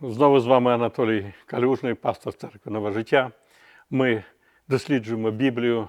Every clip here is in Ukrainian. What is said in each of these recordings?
Знову з вами Анатолій Калюжний, пастор церкви Нове життя. Ми досліджуємо Біблію,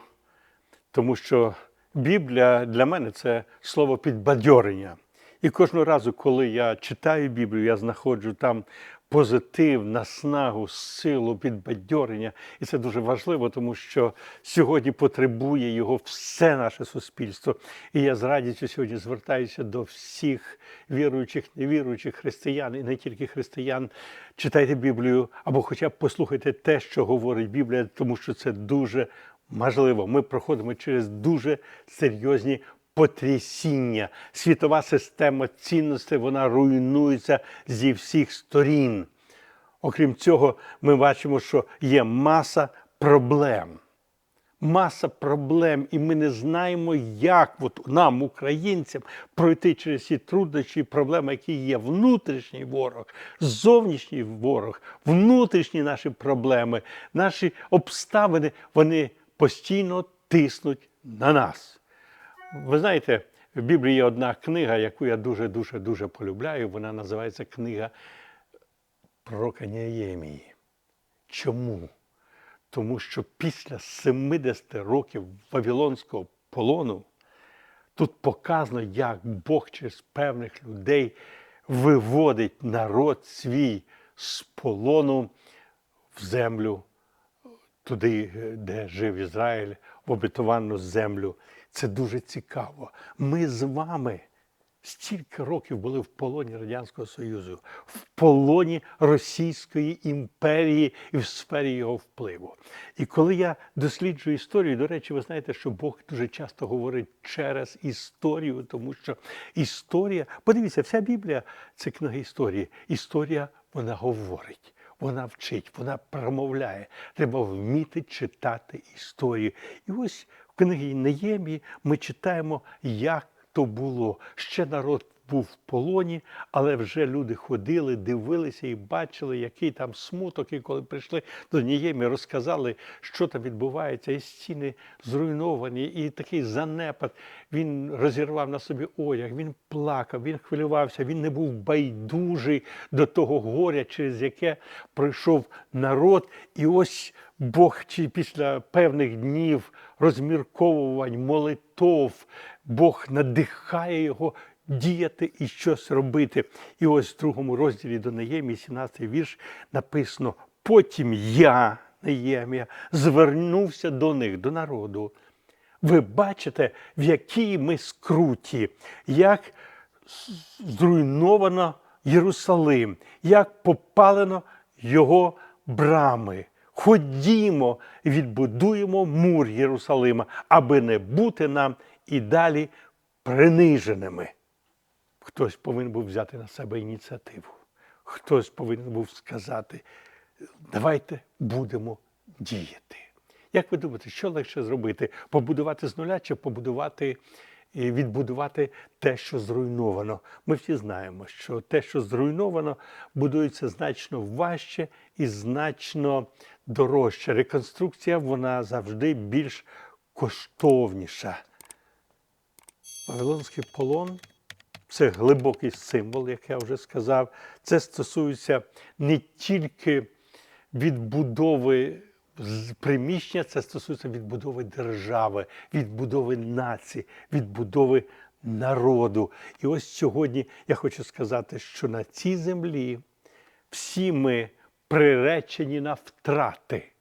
тому що Біблія для мене це слово підбадьорення. І кожного разу, коли я читаю Біблію, я знаходжу там позитив, наснагу, силу, підбадьорення. І це дуже важливо, тому що сьогодні потребує його все наше суспільство. І я з радістю сьогодні звертаюся до всіх віруючих, невіруючих християн, і не тільки християн. Читайте Біблію або хоча б послухайте те, що говорить Біблія, тому що це дуже важливо. Ми проходимо через дуже серйозні потрясіння. Світова система цінностей вона руйнується зі всіх сторін. Окрім цього, ми бачимо, що є маса проблем. Маса проблем, і ми не знаємо, як от нам, українцям, пройти через ці труднощі, і проблеми, які є. Внутрішній ворог, зовнішній ворог, внутрішні наші проблеми, наші обставини, вони постійно тиснуть на нас. Ви знаєте, в Біблії є одна книга, яку я дуже дуже полюбляю. Вона називається Книга пророка Неємії. Чому? Тому що після 70 років Вавилонського полону тут показано, як Бог через певних людей виводить народ свій з полону в землю, туди, де жив Ізраїль, в обетовану землю. Це дуже цікаво. Ми з вами стільки років були в полоні Радянського Союзу, в полоні Російської імперії і в сфері його впливу. І коли я досліджую історію, до речі, ви знаєте, що Бог дуже часто говорить через історію, тому що історія, подивіться, вся Біблія це книга історії. Історія вона говорить. Вона вчить, вона промовляє. Треба вміти читати історію. І ось в книгі Неємі ми читаємо, як то було. Ще народ був в полоні, але вже люди ходили, дивилися і бачили, який там смуток. І коли прийшли до Неємії, розказали, що там відбувається, і стіни зруйновані, і такий занепад. Він розірвав на собі одяг, він плакав, він хвилювався, він не був байдужий до того горя, через яке пройшов народ. І ось Бог чи після певних днів розмірковувань, молитов, Бог надихає його діяти і щось робити. І ось в другому розділі до Неємії, 17 вірш, написано: Потім я, Неємія, звернувся до них, до народу. Ви бачите, в якій ми скруті, як зруйновано Єрусалим, як попалено його брами. Ходімо, відбудуємо мур Єрусалима, аби не бути нам і далі приниженими. Хтось повинен був взяти на себе ініціативу. Хтось повинен був сказати, давайте будемо діяти. Як ви думаєте, що легше зробити? Побудувати з нуля чи побудувати і відбудувати те, що зруйновано? Ми всі знаємо, що те, що зруйновано, будується значно важче і значно дорожче. Реконструкція вона завжди більш коштовніша. Вавилонський полон це глибокий символ, як я вже сказав. Це стосується не тільки відбудови приміщення, це стосується відбудови держави, відбудови нації, відбудови народу. І ось сьогодні я хочу сказати, що на цій землі всі ми приречені на втрати.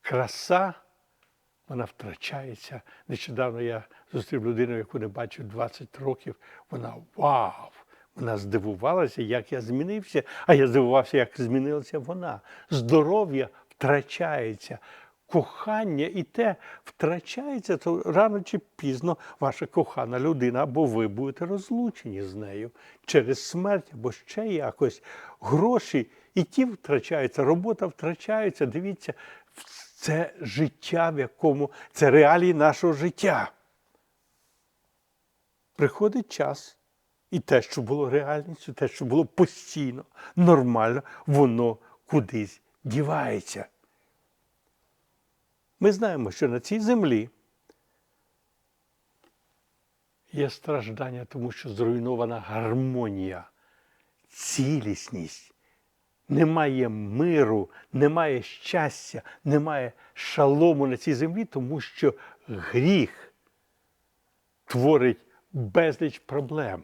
Краса вона втрачається. Нещодавно я зустрів людину, яку не бачив 20 років. Вона вау! Вона здивувалася, як я змінився, а я здивувався, як змінилася вона. Здоров'я втрачається, кохання і те втрачається, то рано чи пізно ваша кохана людина, або ви будете розлучені з нею через смерть, або ще якось. Гроші і ті втрачаються, робота втрачається. Дивіться, це життя, в якому це реалії нашого життя. Приходить час, і те, що було реальністю, те, що було постійно, нормально, воно кудись дівається. Ми знаємо, що на цій землі є страждання, тому що зруйнована гармонія, цілісність немає миру, немає щастя, немає шалому на цій землі, тому що гріх творить безліч проблем.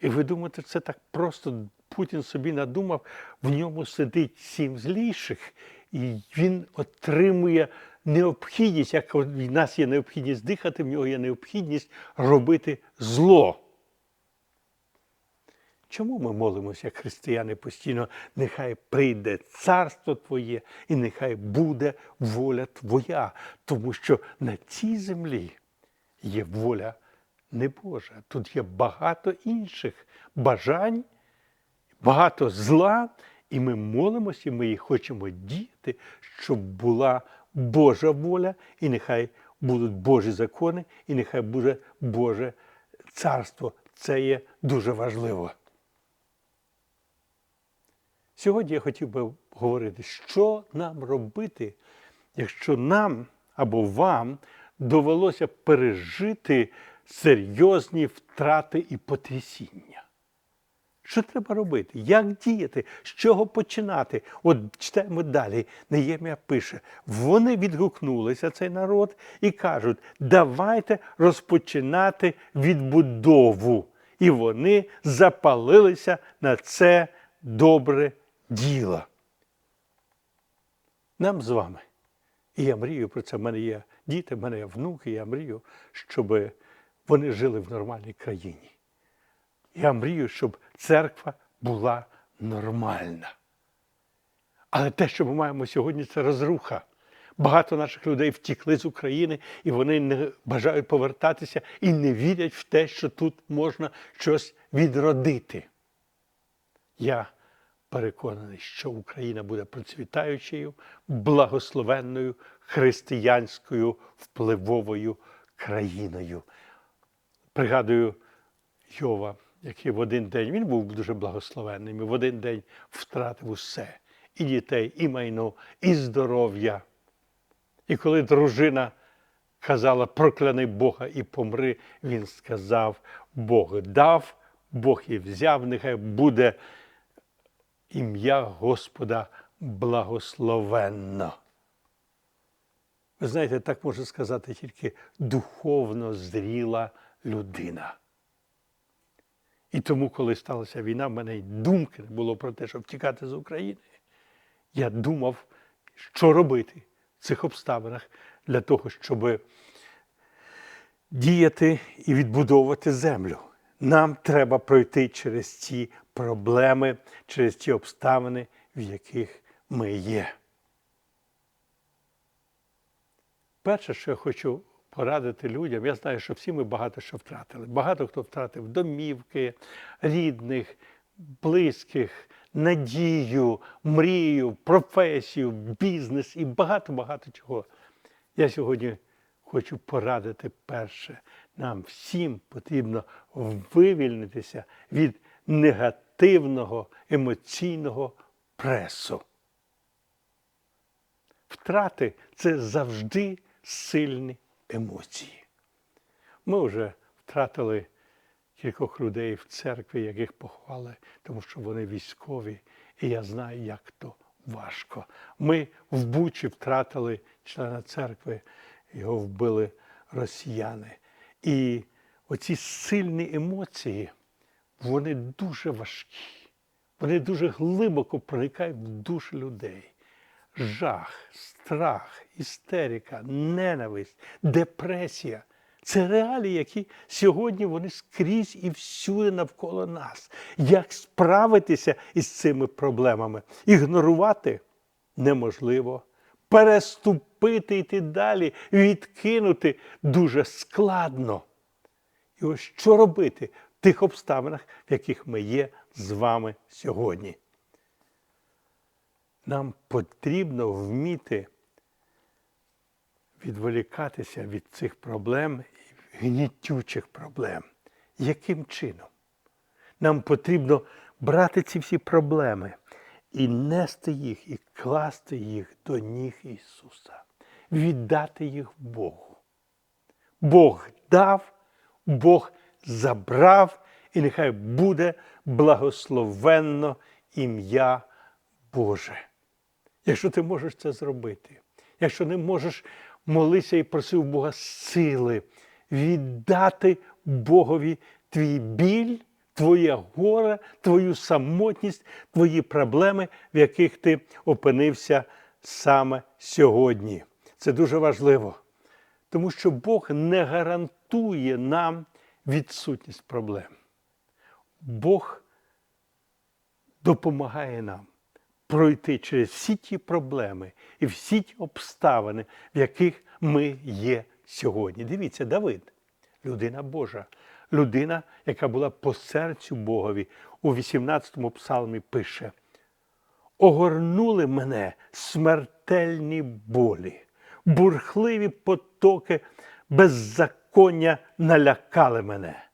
І ви думаєте, це так просто Путін собі надумав, в ньому сидить сім зліших, і він отримує необхідність, як в нас є необхідність дихати, в нього є необхідність робити зло. Чому ми молимося, християни постійно, нехай прийде царство Твоє і нехай буде воля Твоя, тому що на цій землі є воля не Божа. Тут є багато інших бажань, багато зла, і ми молимося, і ми хочемо діяти, щоб була Божа воля, і нехай будуть Божі закони, і нехай буде Боже царство. Це є дуже важливо. Сьогодні я хотів би говорити, що нам робити, якщо нам або вам довелося пережити серйозні втрати і потрясіння. Що треба робити? Як діяти? З чого починати? От читаємо далі. Неємія пише: вони відгукнулися, цей народ, і кажуть, давайте розпочинати відбудову. І вони запалилися на це добре діло. Нам з вами. І я мрію про це. В мене є діти, в мене є внуки, я мрію, щоб вони жили в нормальній країні. Я мрію, щоб церква була нормальна. Але те, що ми маємо сьогодні, це розруха. Багато наших людей втікли з України, і вони не бажають повертатися і не вірять в те, що тут можна щось відродити. Я переконаний, що Україна буде процвітаючою, благословенною християнською впливовою країною. Пригадую Йова, який в один день він був дуже благословенним, і в один день втратив усе і дітей, і майно, і здоров'я. І коли дружина казала прокляни Бога і помри, він сказав: Бог дав, Бог і взяв, нехай буде ім'я Господа благословенно. Ви знаєте, так може сказати тільки духовно зріла людина. І тому, коли сталася війна, в мене й думки не було про те, щоб втікати з України. Я думав, що робити в цих обставинах для того, щоб діяти і відбудовувати землю. Нам треба пройти через ці проблеми, через ті обставини, в яких ми є. Перше, що я хочу порадити людям, я знаю, що всі ми багато що втратили. Багато хто втратив домівки, рідних, близьких, надію, мрію, професію, бізнес і багато-багато чого. Я сьогодні хочу порадити перше. Нам всім потрібно вивільнитися від негативного емоційного пресу. Втрати це завжди сильні емоції. Ми вже втратили кількох людей в церкві, яких поховали, тому що вони військові, і я знаю, як то важко. Ми в Бучі втратили члена церкви, його вбили росіяни. І оці сильні емоції, вони дуже важкі, вони дуже глибоко проникають в душі людей. Жах, страх, істерика, ненависть, депресія це реалії, які сьогодні вони скрізь і всюди навколо нас. Як справитися із цими проблемами? Ігнорувати неможливо. Переступити йти далі, відкинути дуже складно. І ось що робити тих обставинах, в яких ми є з вами сьогодні. Нам потрібно вміти відволікатися від цих проблем, гнітючих проблем. Яким чином? Нам потрібно брати ці всі проблеми і нести їх, і класти їх до ніг Ісуса, віддати їх Богу. Бог дав, Бог забрав, і нехай буде благословенно ім'я Боже. Якщо ти можеш це зробити, якщо не можеш молися і проси у Бога сили, віддати Богові твій біль, твоє горе, твою самотність, твої проблеми, в яких ти опинився саме сьогодні. Це дуже важливо, тому що Бог не гарантує нам відсутність проблем. Бог допомагає нам пройти через всі ті проблеми і всі ті обставини, в яких ми є сьогодні. Дивіться, Давид, людина Божа, людина, яка була по серцю Богові, у 18-му псалмі пише: огорнули мене смертельні болі, бурхливі потоки беззаконня налякали мене.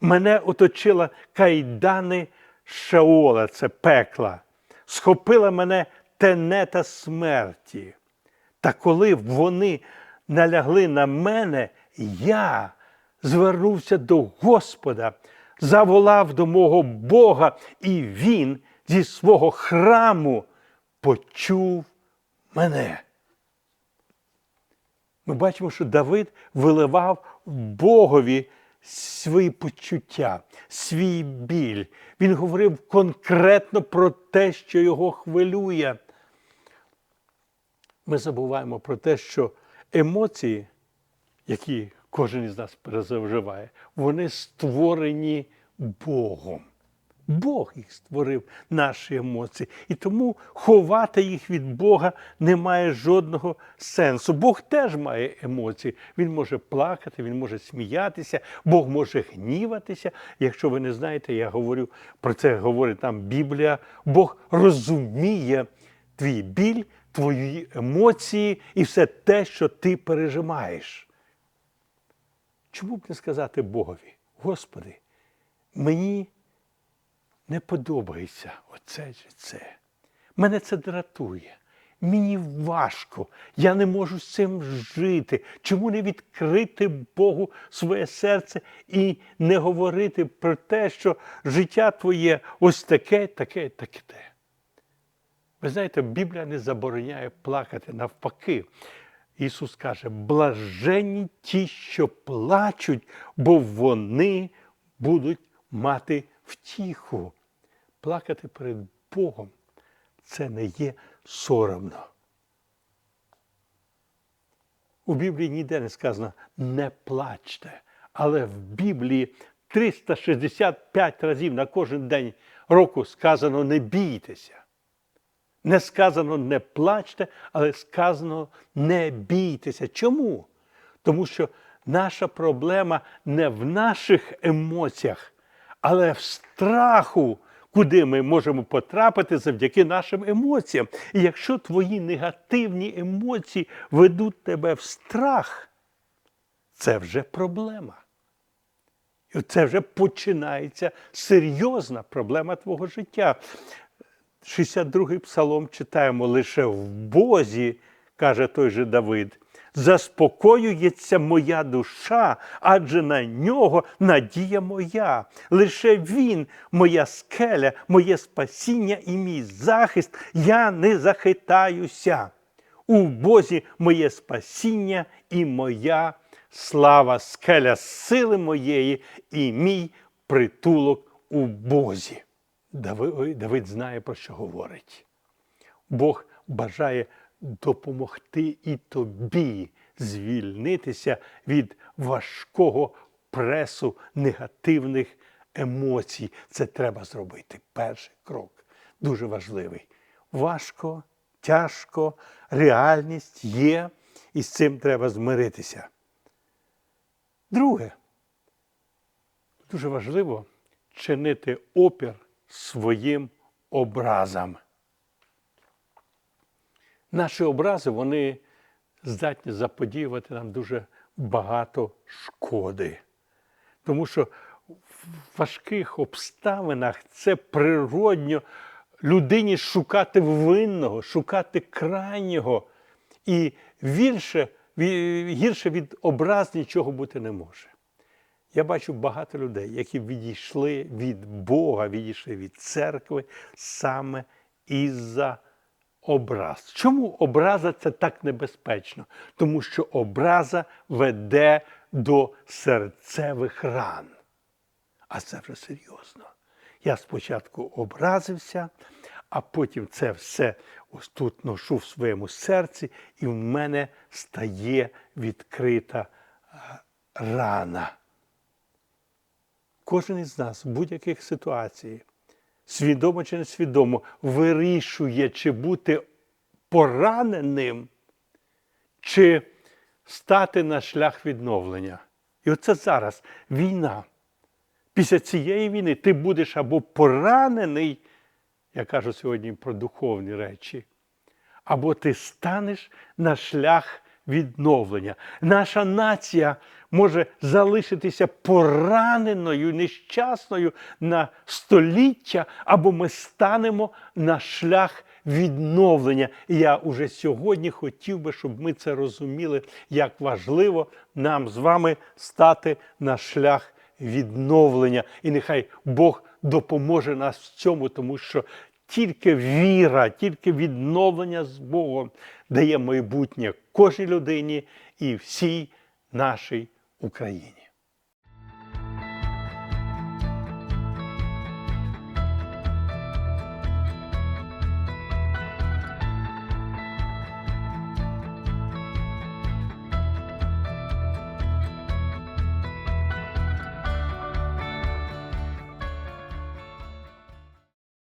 Мене оточила кайдани Шеола, це пекла, схопила мене тенета смерті. Та коли вони налягли на мене, я звернувся до Господа, заволав до мого Бога, і Він зі свого храму почув мене. Ми бачимо, що Давид виливав Богові свої почуття, свій біль. Він говорив конкретно про те, що його хвилює. Ми забуваємо про те, що емоції, які кожен із нас переживає, вони створені Богом. Бог їх створив, наші емоції. І тому ховати їх від Бога не має жодного сенсу. Бог теж має емоції. Він може плакати, він може сміятися, Бог може гніватися. Якщо ви не знаєте, я говорю про це говорить нам Біблія. Бог розуміє твій біль, твої емоції і все те, що ти пережимаєш. Чому б не сказати Богові, Господи, мені не подобається оце чи це. Мене це дратує. Мені важко, я не можу з цим жити. Чому не відкрити Богу своє серце і не говорити про те, що життя твоє ось таке, таке, таке. Ви знаєте, Біблія не забороняє плакати навпаки. Ісус каже, блаженні ті, що плачуть, бо вони будуть мати втіху. Плакати перед Богом це не є соромно. У Біблії ніде не сказано не плачте, але в Біблії 365 разів на кожен день року сказано не бійтеся. Не сказано не плачте, але сказано не бійтеся. Чому? Тому що наша проблема не в наших емоціях, але в страху, куди ми можемо потрапити завдяки нашим емоціям. І якщо твої негативні емоції ведуть тебе в страх, це вже проблема. І це вже починається серйозна проблема твого життя. 62-й псалом читаємо лише в Бозі, каже той же Давид, заспокоюється моя душа, адже на нього надія моя. Лише він, моя скеля, моє спасіння і мій захист, я не захитаюся. У Бозі моє спасіння і моя слава, скеля сили моєї і мій притулок у Бозі. Давид, знає, про що говорить. Бог бажає допомогти і тобі звільнитися від важкого пресу негативних емоцій. Це треба зробити. Перший крок дуже важливий. Важко, тяжко, реальність є, і з цим треба змиритися. Друге, дуже важливо чинити опір своїм образам. Наші образи вони здатні заподіювати нам дуже багато шкоди. Тому що в важких обставинах це природньо людині шукати винного, шукати крайнього. І більше, гірше від образ нічого бути не може. Я бачу багато людей, які відійшли від Бога, відійшли від церкви саме із-за образ. Чому образа це так небезпечно? Тому що образа веде до серцевих ран. А це вже серйозно. Я спочатку образився, а потім це все ось тут ношу в своєму серці, і в мене стає відкрита е, рана. Кожен із нас в будь-яких ситуаціях, свідомо чи несвідомо, вирішує, чи бути пораненим, чи стати на шлях відновлення. І оце зараз війна. Після цієї війни ти будеш або поранений, я кажу сьогодні про духовні речі, або ти станеш на шлях відновлення. Наша нація може залишитися пораненою, нещасною на століття, або ми станемо на шлях відновлення. Я уже сьогодні хотів би, щоб ми це розуміли, як важливо нам з вами стати на шлях відновлення. І нехай Бог допоможе нас в цьому, тому що тільки віра, тільки відновлення з Богом дає майбутнє кожній людині і всій нашій Україні.